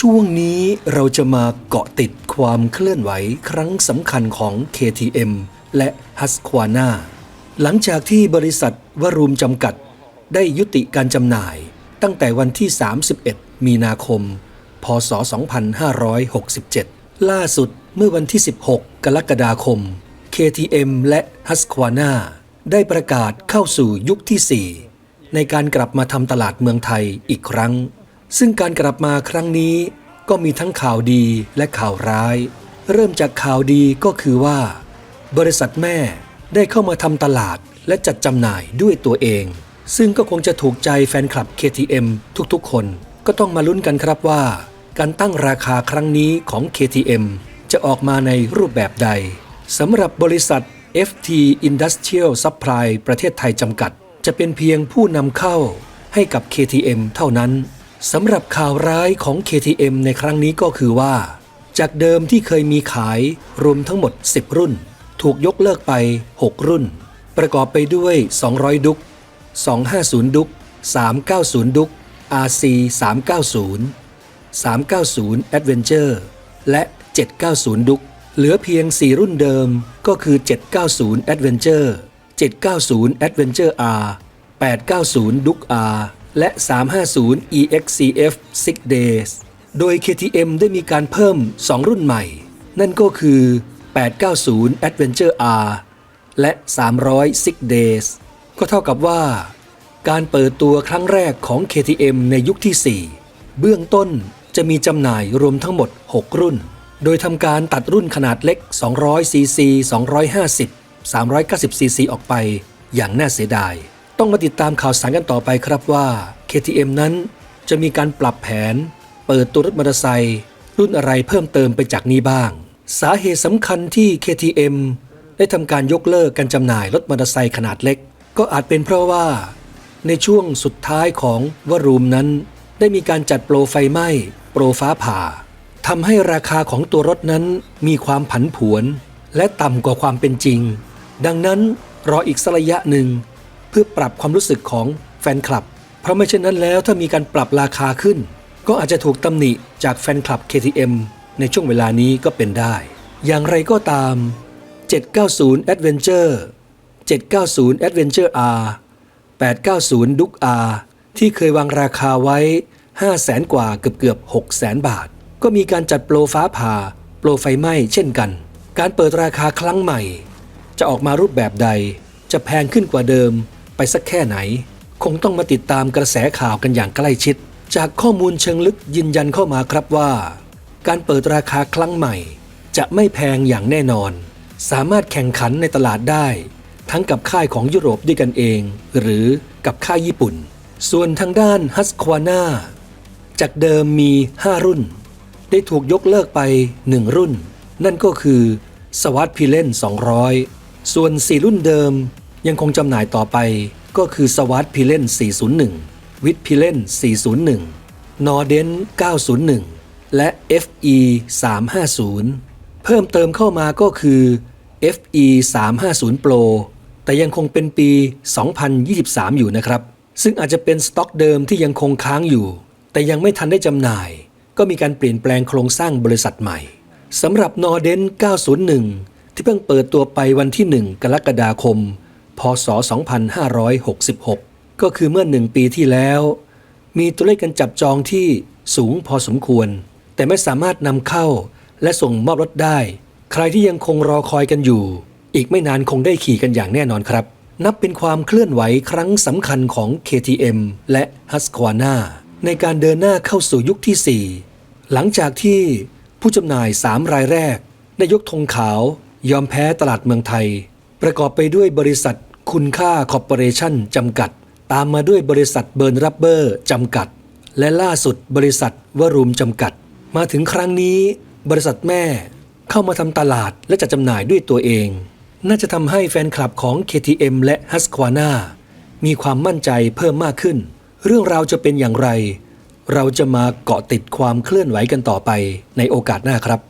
ช่วงนี้เราจะมาเกาะติดความเคลื่อนไหวครั้งสำคัญของ KTM และ Husqvarna หลังจากที่บริษัทวรูมจำกัด ได้ยุติการจำหน่าย ตั้งแต่วันที่ 31 มีนาคม พศ 2567 ล่าสุดเมื่อวันที่ 16 กรกฎาคม KTM และ Husqvarna ได้ประกาศเข้าสู่ยุคที่ 4 ในการกลับมาทำตลาดเมืองไทยอีกครั้ง ซึ่งการกลับมาครั้งนี้ก็มีทั้งข่าวดีและข่าวร้าย เริ่มจากข่าวดีก็คือว่า บริษัทแม่ได้เข้ามาทำตลาดและจัดจำหน่ายด้วยตัวเอง ซึ่งก็คงจะถูกใจแฟนคลับ KTM ทุกๆ คน ก็ต้องมาลุ้นกันครับว่า การตั้งราคาครั้งนี้ของ KTM จะออกมาในรูปแบบใดสำหรับบริษัท FT Industrial Supply ประเทศไทยจำกัด จะเป็นเพียงผู้นำเข้าให้กับ KTM เท่านั้น สำหรับข่าวร้ายของ KTM ในครั้งนี้ก็คือว่า จากเดิมที่เคยมีขายรวมทั้งหมด 10 รุ่น ถูกยกเลิกไป 6 รุ่น ประกอบไปด้วย 200 ดุก 250 ดุก 390 ดุก RC 390 390 Adventure และ 790 ดุก เหลือเพียง 4 รุ่นเดิมก็คือ 790 Adventure 790 Adventure R 890ดุก R และ 350 EXCF 6 Days โดย KTM ได้มีการเพิ่ม 2 รุ่นใหม่ นั่นก็คือ 890 Adventure R และ 300 6 Days ก็เท่ากับว่า การเปิดตัวครั้งแรกของ KTM ในยุคที่ 4 เบื้องต้นจะมีจำหน่ายรวมทั้งหมด 6 รุ่น โดยทำการตัดรุ่นขนาดเล็ก 200 cc 250 390 cc ออกไปอย่างน่าเสียดาย ต้องมาติดตามข่าวสารกันต่อไปครับว่า KTM นั้นจะมีการปรับแผน เปิดตัวรถมอเตอร์ไซค์รุ่นอะไรเพิ่มเติมไปจากนี้บ้าง สาเหตุสำคัญที่ KTM ได้ทำการยกเลิกการจำหน่ายรถมอเตอร์ไซค์ขนาดเล็ก ก็อาจเป็นเพราะว่า ในช่วงสุดท้ายของวรูมนั้น ได้มีการจัดโปรไฟไหม้โปรฟ้าผ่าทำให้ราคาของตัวรถนั้นมีความผันผวน และต่ำกว่าความเป็นจริง ดังนั้นรออีกสักระยะหนึ่ง พื่อปรับความรู้สึกของแฟนคลับ เพราะไม่เช่นนั้นแล้วถ้ามีการปรับราคาขึ้น ก็อาจจะถูกตำหนิจากแฟนคลับ KTM ในช่วงเวลานี้ก็เป็นได้ อย่างไรก็ตาม 790 Adventure 790 Adventure R 890 Duke R ที่เคยวางราคาไว้ 5 0 0แสนกว่าเกือบเกือบ6แสนบาท ก็มีการจัดโปรฟ้าผ่า โปรไฟไหม้เช่นกัน การเปิดราคาครั้งใหม่ จะออกมารูปแบบใด จะแพงขึ้นกว่าเดิม ไปสักแค่ไหน คงต้องมาติดตามกระแสข่าวกันอย่างใกล้ชิด จากข้อมูลเชิงลึกยืนยันเข้ามาครับว่า การเปิดราคาครั้งใหม่ จะไม่แพงอย่างแน่นอน สามารถแข่งขันในตลาดได้ ทั้งกับค่ายของยุโรปด้วยกันเอง หรือกับค่ายญี่ปุ่น ส่วนทางด้านฮัสควาน่าจากเดิมมี 5 รุ่น ได้ถูกยกเลิกไป 1 รุ่น นั่นก็คือสวัสดพิเลน200 ส่วน 4 รุ่นเดิม ยังคงจำหน่ายต่อไปก็คือสวัสดพิเลน401 วิดพิเลน401 นอเดน901 และ FE 350 เพิ่มเติมเข้ามาก็คือ FE 350 Pro แต่ยังคงเป็นปี 2023 อยู่นะครับ ซึ่งอาจจะเป็นสต็อกเดิมที่ยังคงค้างอยู่ แต่ยังไม่ทันได้จำหน่าย ก็มีการเปลี่ยนแปลงโครงสร้างบริษัทใหม่สำหรับ n o r d e n 901 ที่เพิ่งเปิดตัวไปวันที่ 1 กรกฎาคม พศ 2566 ก็คือเมื่อหนึ่งปีที่แล้ว มีตัวเลขการจับจองที่สูงพอสมควร แต่ไม่สามารถนำเข้าและส่งมอบรถได้ ใครที่ยังคงรอคอยกันอยู่ อีกไม่นานคงได้ขี่กันอย่างแน่นอนครับ นับเป็นความเคลื่อนไหวครั้งสำคัญของ KTM และ Husqvarna ในการเดินหน้าเข้าสู่ยุคที่ 4 หลังจากที่ผู้จำหน่าย 3 รายแรก ได้ยกธงขาว ยอมแพ้ตลาดเมืองไทย ประกอบไปด้วยบริษัท คุณค่าคอร์ปอเรชั่นจำกัด ตามมาด้วยบริษัทเบิร์นรับเบอร์จำกัด และล่าสุดบริษัทวรูมจำกัด มาถึงครั้งนี้ บริษัทแม่เข้ามาทำตลาดและจัดจำหน่ายด้วยตัวเอง น่าจะทำให้แฟนคลับของ KTM และ Husqvarna มีความมั่นใจเพิ่มมากขึ้น เรื่องราวจะเป็นอย่างไร เราจะมาเกาะติดความเคลื่อนไหวกันต่อไปในโอกาสหน้าครับ